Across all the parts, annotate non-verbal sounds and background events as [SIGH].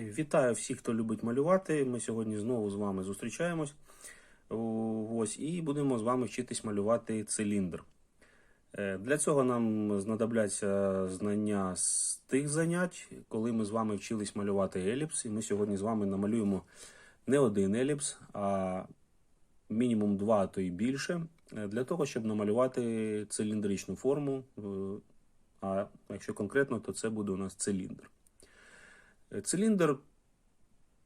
Вітаю всіх, хто любить малювати. Ми сьогодні знову з вами зустрічаємось. Ось, і будемо з вами вчитись малювати циліндр. Е, Для цього нам знадобляться знання з тих занять, коли ми з вами вчились малювати еліпс. І ми сьогодні з вами намалюємо не один еліпс, а мінімум два, а то і більше, е, для того, щоб намалювати циліндричну форму. Е, А якщо конкретно, то це буде у нас циліндр. Циліндр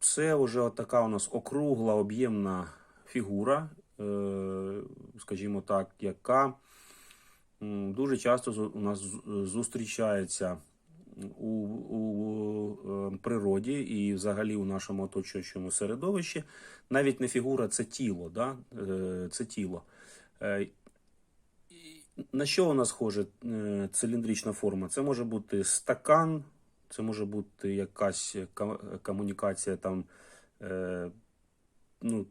це вже така у нас округла об'ємна фігура, е, скажімо так, яка дуже часто у нас зустрічається у, у е, природі і взагалі у нашому оточуючому середовищі. Навіть не фігура, це тіло. Да? Е, Це тіло. На що нас схоже циліндрична форма? Це може бути стакан, це може бути якась комунікація там, е, ну,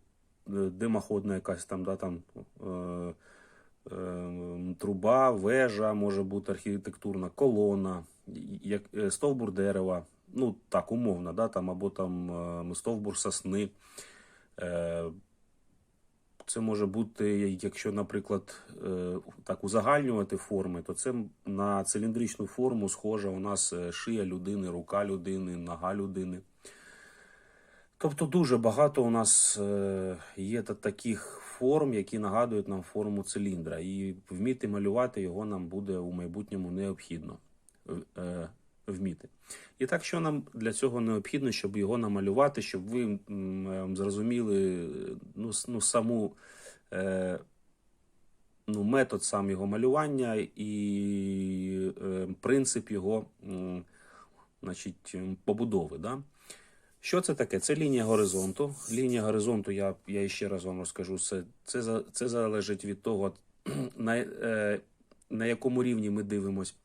е, димоходна якась там, да, там е, е, труба, вежа, може бути архітектурна колона, як, е, стовбур дерева, ну так, умовно, да, там, або там е, стовбур сосни. Е, це може бути, якщо, наприклад, е, так узагальнювати форми, то це на циліндричну форму схожа у нас е, шия людини, рука людини, нога людини. Тобто дуже багато у нас е, є таких форм, які нагадують нам форму циліндра. І вміти малювати його нам буде у майбутньому необхідно вміти. І так, що нам для цього необхідно, щоб його намалювати, щоб ви е, зрозуміли е, ну, ну, саму е, ну, метод сам його малювання і е, принцип його м, значить, побудови. Да? Що це таке? Це лінія горизонту. Лінія горизонту, я, я ще раз вам розкажу, це, це, це залежить від того, на, е, на якому рівні ми дивимось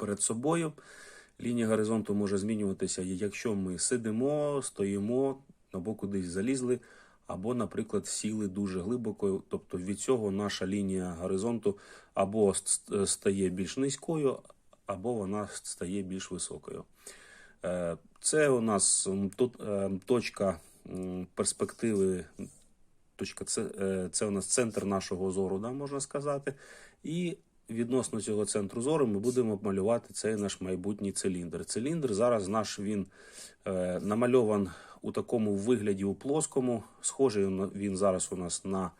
перед собою. Лінія горизонту може змінюватися, якщо ми сидимо, стоїмо, або кудись залізли, або, наприклад, сіли дуже глибоко. Тобто від цього наша лінія горизонту або стає більш низькою, або вона стає більш високою. Е, Це у нас тут е, точка перспективи. Точка це, це у нас центр нашого зору, да, можна сказати. І відносно цього центру зору ми будемо малювати цей наш майбутній циліндр. Циліндр зараз наш він е, намальован у такому вигляді у плоскому. Схожий він- зараз у нас на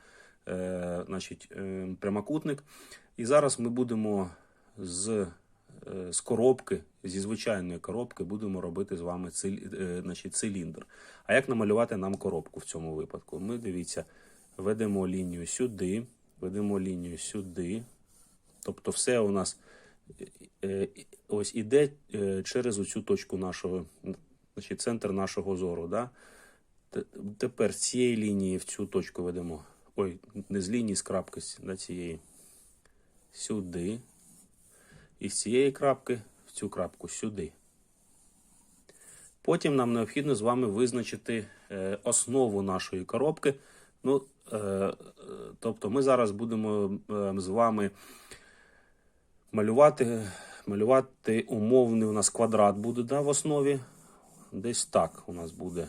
е, значить, е, прямокутник. І зараз ми будемо з, е, з коробки, зі звичайної коробки, будемо робити з вами циль, е, значить, циліндр. А як намалювати нам коробку в цьому випадку? Ми дивіться, ведемо лінію сюди, ведемо лінію сюди. Тобто, все у нас е, е, ось іде е, через оцю точку нашого, значить, центр нашого зору. Да? Тепер з цієї лінії в цю точку ведемо. Ой, не з лінії, з крапки да, цієї. Сюди. І з цієї крапки в цю крапку сюди. Потім нам необхідно з вами визначити основу нашої коробки. Ну, тобто ми зараз будемо е, з вами малювати, малювати умовний у нас квадрат буде да, в основі. Десь так у нас буде.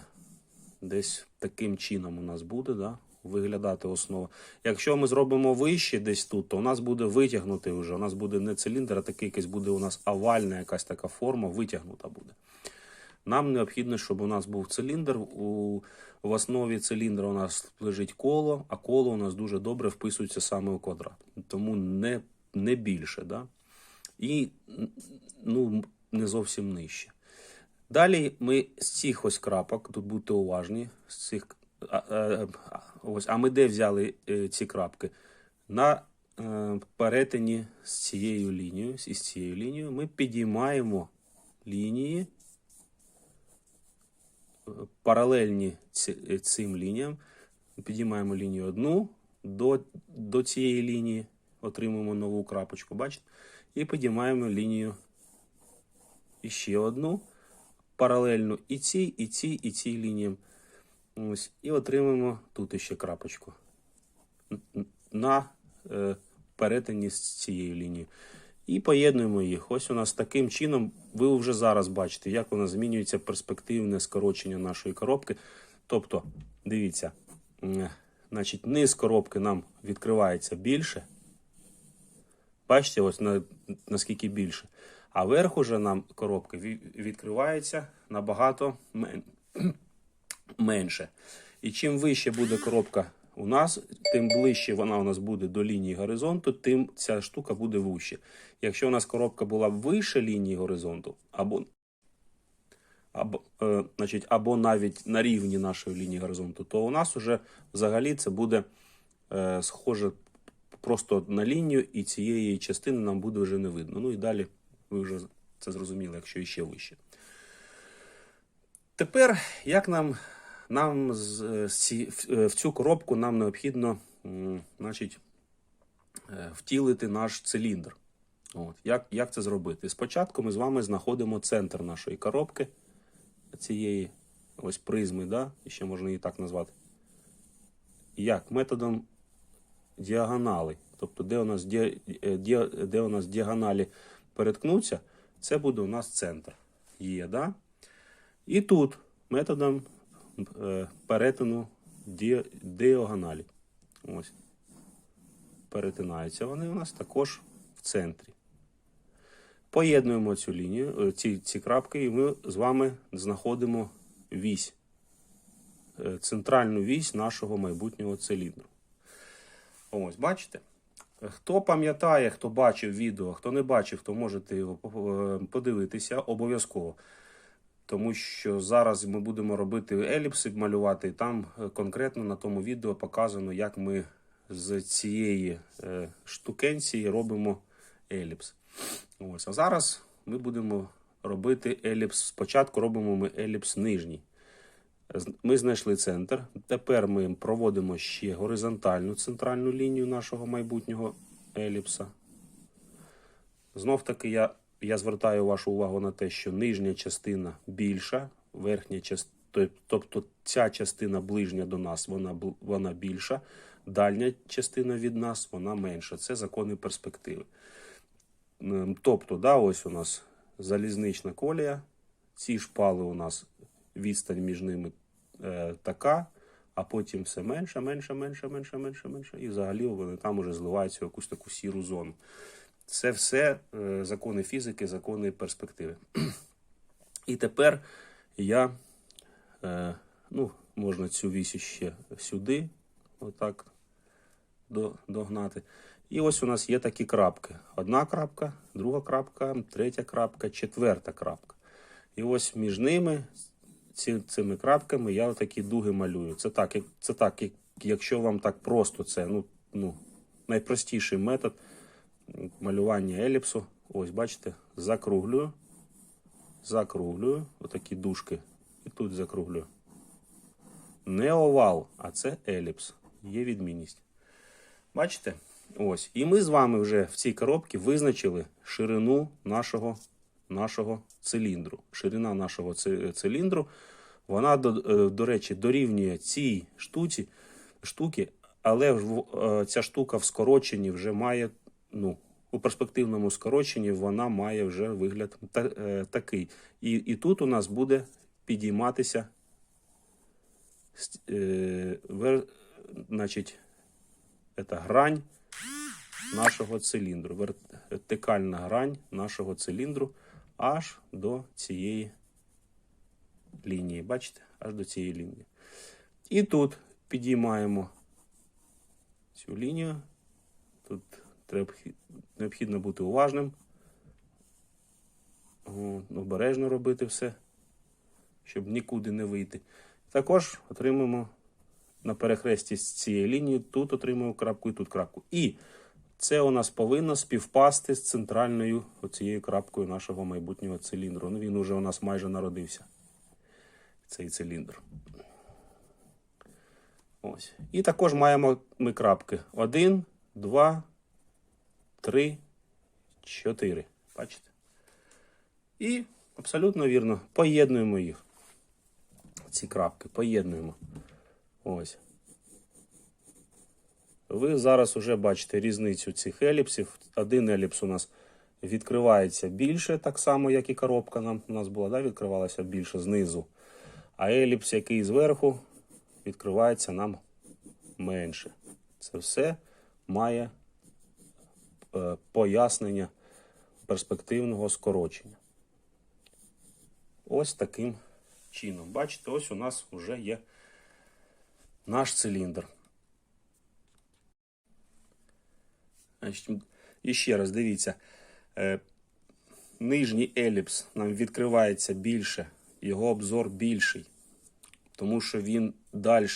Десь таким чином у нас буде да, виглядати основа. Якщо ми зробимо вище десь тут, то у нас буде витягнутий вже. У нас буде не циліндр, а такий якийсь буде у нас овальна якась така форма, витягнута буде. Нам необхідно, щоб у нас був циліндр. У, в основі циліндра у нас лежить коло, а коло у нас дуже добре вписується саме у квадрат. Тому не, не більше. Да? І ну, не зовсім нижче. Далі ми з цих ось крапок, тут будьте уважні, з цих, а, а, а, ось, а ми де взяли е, ці крапки? На е, перетині з цією лінією, із цією лінією ми підіймаємо лінії е, паралельні ці- е, цим лініям. Підіймаємо лінію одну до, до цієї лінії, отримуємо нову крапочку, бачите? І підіймаємо лінію іще одну паралельно і цій, і цій, і цій лініям. Ось, і отримаємо тут ще крапочку на е, перетині з цією лінією. І поєднуємо їх. Ось у нас таким чином, ви вже зараз бачите, як у нас змінюється перспективне скорочення нашої коробки. Тобто, дивіться, значить, низ коробки нам відкривається більше. Бачите, ось на, наскільки більше. А верх уже нам коробки відкривається набагато мен- [CLEARS THROAT] менше. І чим вище буде коробка у нас, тим ближче вона у нас буде до лінії горизонту, тим ця штука буде вужче. Якщо у нас коробка була вище лінії горизонту, або, або, е, значить, або навіть на рівні нашої лінії горизонту, то у нас вже взагалі це буде е, схоже просто на лінію, і цієї частини нам буде вже не видно. Ну і далі ви вже це зрозуміли, якщо іще вище. Тепер, як нам, нам з, в цю коробку нам необхідно значить, е, втілити наш циліндр. От, як, як це зробити? Спочатку ми з вами знаходимо центр нашої коробки, цієї ось призми, да? і ще можна її так назвати. Як? Методом діагонали. Тобто, де у нас, е, ді, де у нас діагоналі переткнуться, це буде у нас центр. Є, да? І тут методом е, перетину ді, діагоналі. Ось. Перетинаються вони у нас також в центрі. Поєднуємо цю лінію, е, ці, ці крапки, і ми з вами знаходимо вісь, центральну вісь нашого майбутнього циліндру. Ось, бачите? Хто пам'ятає, хто бачив відео, хто не бачив, то можете його е, подивитися обов'язково. Тому що зараз ми будемо робити еліпси, малювати, і там е, конкретно на тому відео показано, як ми з цієї е, штукенції робимо еліпс. Ось. А зараз ми будемо робити еліпс. Спочатку робимо ми еліпс нижній. Ми знайшли центр. Тепер ми проводимо ще горизонтальну центральну лінію нашого майбутнього еліпса. Знов таки я, я звертаю вашу увагу на те, що нижня частина більша, верхня частина, тобто ця частина ближня до нас, вона, вона більша, дальня частина від нас, вона менша. Це закони перспективи. Тобто, да, ось у нас залізнична колія, ці шпали у нас відстань між ними е, така, а потім все менше, менше, менше, менше, менше, менше. І взагалі вони там уже зливаються в якусь таку сіру зону. Це все е, закони фізики, закони перспективи. І тепер я, е, ну, можна цю вісь ще сюди, отак до, догнати. І ось у нас є такі крапки. Одна крапка, друга крапка, третя крапка, четверта крапка. І ось між ними, ці, цими крапками, я такі дуги малюю. Це так, як, це так, як, якщо вам так просто це, ну, ну, найпростіший метод малювання еліпсу. Ось, бачите, закруглюю, закруглюю, отакі дужки, і тут закруглюю. Не овал, а це еліпс. Є відмінність. Бачите? Ось. І ми з вами вже в цій коробці визначили ширину нашого, нашого циліндру. Ширина нашого циліндру, вона, до, е, до речі, дорівнює цій штуці, штуки, але е, ця штука в скороченні вже має, ну, у перспективному скороченні вона має вже вигляд та, е, такий. І, і тут у нас буде підійматися е, вер, значить, це грань нашого циліндру, вертикальна грань нашого циліндру аж до цієї лінії. Бачите? Аж до цієї лінії. І тут підіймаємо цю лінію. Тут треба, необхідно бути уважним. Обережно робити все, щоб нікуди не вийти. Також отримаємо на перехресті з цієї лінії, тут отримуємо крапку і тут крапку. І це у нас повинно співпасти з центральною оцією крапкою нашого майбутнього циліндру. Ну, він уже у нас майже народився. Цей циліндр. Ось. І також маємо ми крапки. Один, два, три, чотири. Бачите? І абсолютно вірно, поєднуємо їх. Ці крапки поєднуємо. Ось. Ви зараз вже бачите різницю цих еліпсів. Один еліпс у нас відкривається більше, так само, як і коробка нам у нас була, да, відкривалася більше знизу. А еліпс, який зверху, відкривається нам менше. Це все має е, пояснення перспективного скорочення. Ось таким чином. Бачите, ось у нас вже є наш циліндр. Значить, і ще раз дивіться. Е, нижній еліпс нам відкривається більше, його обзор більший, тому що він далі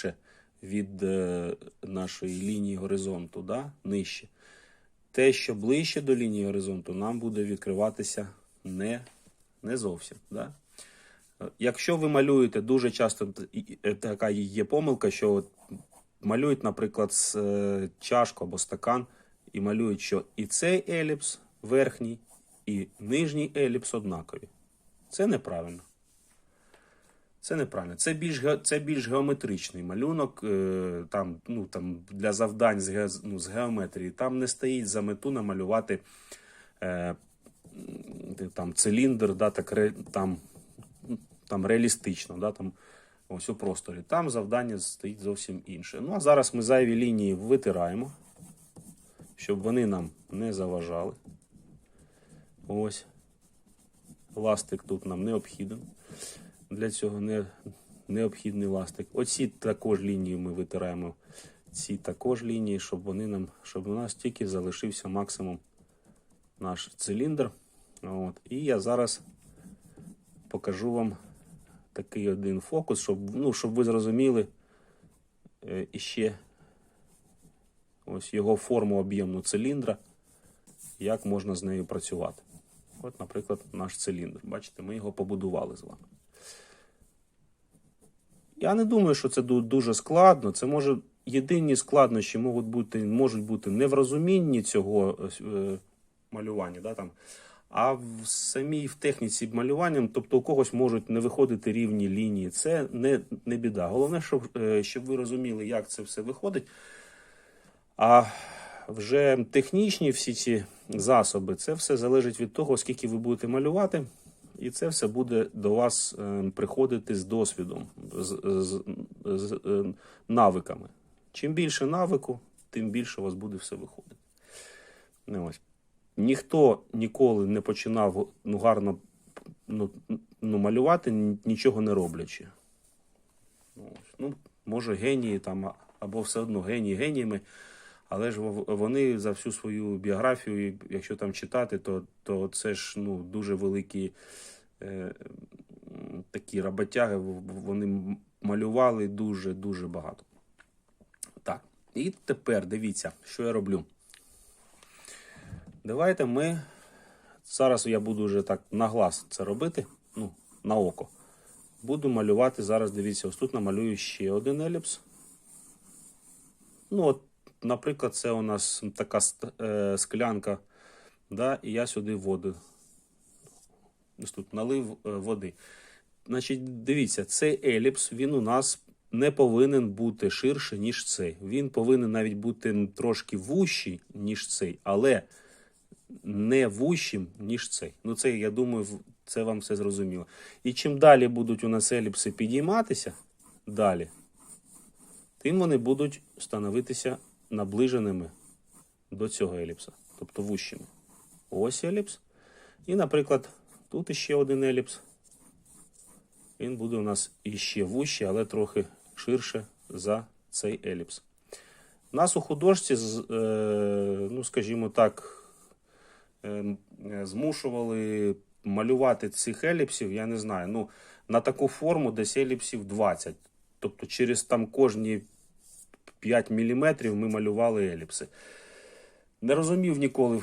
від е, нашої лінії горизонту, да? нижче. Те, що ближче до лінії горизонту, нам буде відкриватися не, не зовсім. Да? Якщо ви малюєте, дуже часто така є помилка, що малюють, наприклад, е, чашку або стакан, і малюють, що і цей еліпс верхній, і нижній еліпс однакові. Це неправильно. Це неправильно. Це більш, це більш геометричний малюнок, е, там, ну, там, для завдань з, ге, ну, з геометрії. Там не стоїть за мету намалювати е, там, циліндр, да, так, ре, там, там реалістично, да, там, ось у просторі. Там завдання стоїть зовсім інше. Ну а зараз ми зайві лінії витираємо, щоб вони нам не заважали. Ось. Ластик тут нам необхіден. Для цього не, необхідний ластик. Оці також лінії ми витираємо. Ці також лінії, щоб вони нам, щоб у нас тільки залишився максимум наш циліндр. От. І я зараз покажу вам такий один фокус, щоб, ну, щоб ви зрозуміли е, іще ось його форму об'ємну циліндра, як можна з нею працювати. От, наприклад, наш циліндр. Бачите, ми його побудували з вами. Я не думаю, що це дуже складно. Це може єдині складнощі можуть бути, можуть бути не в розумінні цього е, малювання, да, там, а в самій в техніці малювання, тобто у когось можуть не виходити рівні лінії. Це не, не біда. Головне, щоб, е, щоб ви розуміли, як це все виходить. А вже технічні всі ці засоби, це все залежить від того, скільки ви будете малювати, і це все буде до вас е, приходити з досвідом, з, з, з е, навиками. Чим більше навику, тим більше у вас буде все виходити. Ну, ось. Ніхто ніколи не починав ну, гарно ну, ну, малювати, нічого не роблячи. Ну, ось. ну, може, генії там, або все одно генії геніями, але ж вони за всю свою біографію, якщо там читати, то, то це ж ну, дуже великі е, такі роботяги, вони малювали дуже-дуже багато. Так, і тепер дивіться, що я роблю. Давайте ми. Зараз я буду вже так на глаз це робити, ну, на око. Буду малювати зараз, дивіться, ось тут намалюю ще один еліпс. Ну, от, наприклад, це у нас така е, склянка, да, і я сюди воду. Ось тут налив е, води. Значить, дивіться, цей еліпс, він у нас не повинен бути ширше, ніж цей. Він повинен навіть бути трошки вущий, ніж цей, але не вущим, ніж цей. Ну, це, я думаю, це вам все зрозуміло. І чим далі будуть у нас еліпси підійматися, далі, тим вони будуть становитися наближеними до цього еліпса, тобто вущими. Ось еліпс. І, наприклад, тут іще один еліпс. Він буде у нас іще вущий, але трохи ширше за цей еліпс. У Нас у художці, е, ну, скажімо так, е, е, змушували малювати цих еліпсів, я не знаю, ну, на таку форму десь еліпсів 20. Тобто через там кожні 5 мм ми малювали еліпси. Не розумів ніколи,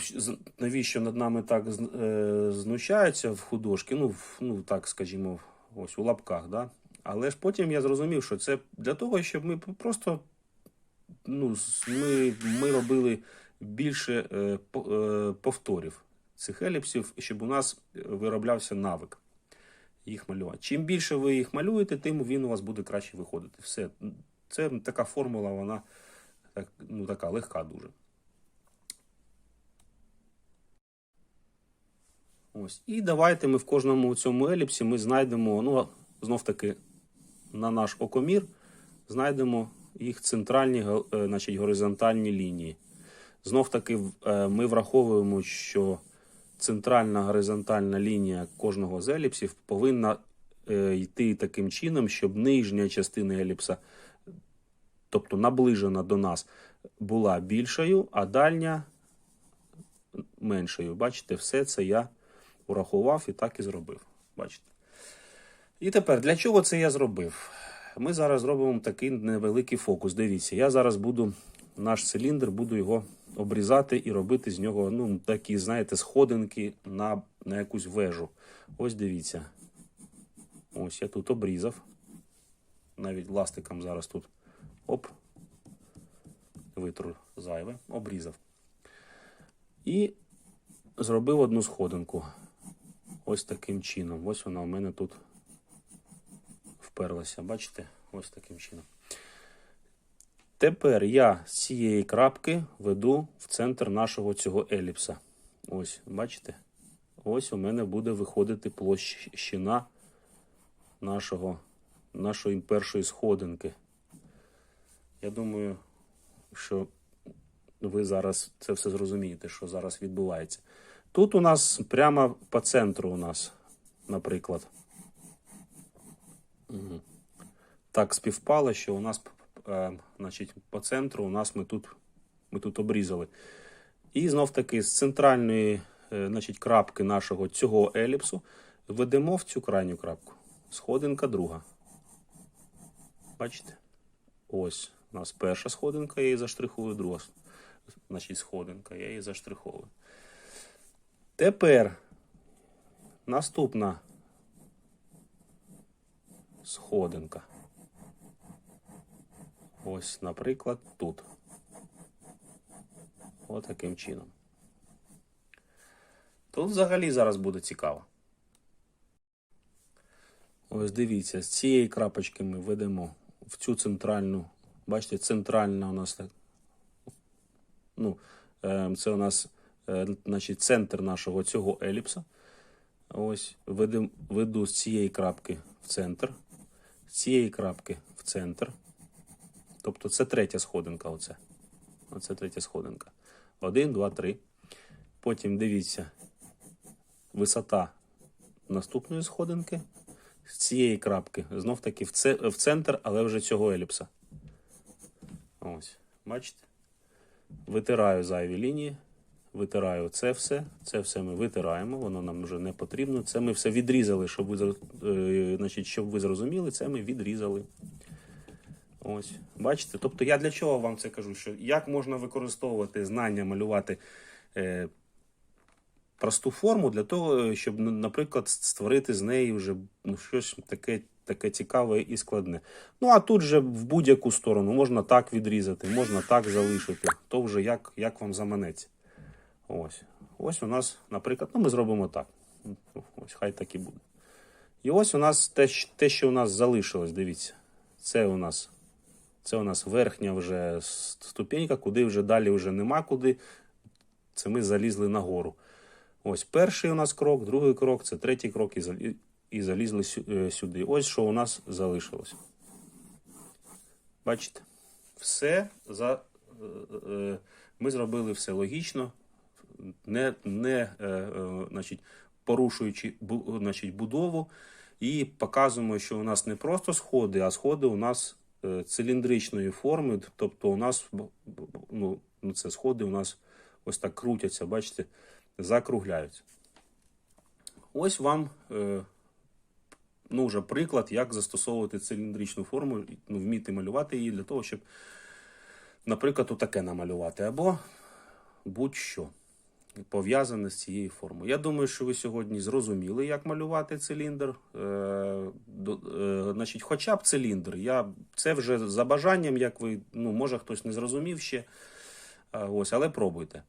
навіщо над нами так е, знущаються в художки. Ну, ну так скажімо, ось у лапках. Да? Але ж потім я зрозумів, що це для того, щоб ми просто ну, ми, ми робили більше е, е, повторів цих еліпсів, щоб у нас вироблявся навик їх малювати. Чим більше ви їх малюєте, тим він у вас буде краще виходити. Все. Це така формула, вона ну, така легка дуже. Ось. І давайте ми в кожному цьому еліпсі ми знайдемо, ну, знов таки, на наш окомір, знайдемо їх центральні е, значить, горизонтальні лінії. Знов таки е, ми враховуємо, що центральна горизонтальна лінія кожного з еліпсів повинна е, йти таким чином, щоб нижня частина еліпса, тобто наближена до нас, була більшою, а дальня меншою. Бачите, все це я урахував і так і зробив. Бачите. І тепер, для чого це я зробив? Ми зараз зробимо такий невеликий фокус. Дивіться, я зараз буду наш циліндр, буду його обрізати і робити з нього ну, такі, знаєте, сходинки на, на якусь вежу. Ось дивіться. Ось я тут обрізав. Навіть ластиком зараз тут. Оп. Витру зайве, обрізав. І зробив одну сходинку. Ось таким чином. Ось вона у мене тут вперлася. Бачите? Ось таким чином. Тепер я з цієї крапки веду в центр нашого цього еліпса. Ось, бачите? Ось у мене буде виходити площина нашого, нашої першої сходинки. Я думаю, що ви зараз це все зрозумієте, що зараз відбувається. Тут у нас прямо по центру у нас, наприклад. Так співпало, що у нас е, значить, по центру у нас ми тут, ми тут обрізали. І знов таки з центральної е, значить, крапки нашого цього еліпсу ведемо в цю крайню крапку. Сходинка друга. Бачите? Ось у нас перша сходинка, я її заштрихую, друга значить, сходинка, я її заштриховую. Тепер наступна сходинка. Ось, наприклад, тут. Отаким чином. Тут взагалі зараз буде цікаво. Ось дивіться, з цієї крапочки ми ведемо в цю центральну. Бачите, центральна у нас. Ну, е, це у нас е, значить, центр нашого цього еліпса. Ось ведем, веду з цієї крапки в центр, з цієї крапки в центр. Тобто це третя сходинка. Оце. Оце третя сходинка. Один, два, три. Потім дивіться висота наступної сходинки. З цієї крапки знов таки в центр, але вже цього еліпса. Ось, бачите? Витираю зайві лінії, витираю це все. Це все ми витираємо, воно нам вже не потрібно. Це ми все відрізали, щоб ви, е, значить, щоб ви зрозуміли, це ми відрізали. Ось, бачите? Тобто я для чого вам це кажу? Що як можна використовувати знання, малювати е, просту форму для того, щоб, ну, наприклад, створити з неї вже ну, щось таке, таке цікаве і складне. Ну а тут же в будь-яку сторону можна так відрізати, можна так залишити. То вже як, як вам заманеться. Ось. Ось у нас, наприклад, ну ми зробимо так. Ось, хай так і буде. І ось у нас те, те, що у нас залишилось, дивіться. Це у нас, це у нас верхня вже с- ступенька, куди вже далі вже нема куди. Це ми залізли нагору. Ось перший у нас крок, другий крок, це третій крок і, і залізли е, сюди. Ось що у нас залишилось. Бачите? Все за, е, е, ми зробили все логічно, не, не значить, порушуючи значить, будову, і показуємо, що у нас не просто сходи, а сходи у нас циліндричної форми. Тобто у нас ну, ну, це сходи у нас ось так крутяться, бачите, закругляються. Ось вам ну, вже приклад, як застосовувати циліндричну форму, ну, вміти малювати її для того, щоб, наприклад, отаке намалювати, або будь-що пов'язане з цією формою. Я думаю, що ви сьогодні зрозуміли, як малювати циліндр. Е, до- е, значить, хоча б циліндр. Я, це вже за бажанням, як ви, ну, може хтось не зрозумів ще. А, ось, але пробуйте.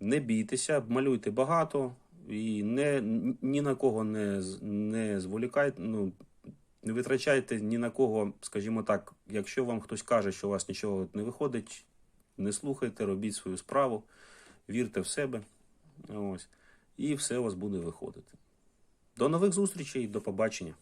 Не бійтеся, малюйте багато і не, ні на кого не, не зволікайте, ну, не витрачайте ні на кого, скажімо так, якщо вам хтось каже, що у вас нічого не виходить, не слухайте, робіть свою справу, вірте в себе. Ось. і все у вас буде виходити. До нових зустрічей, до побачення.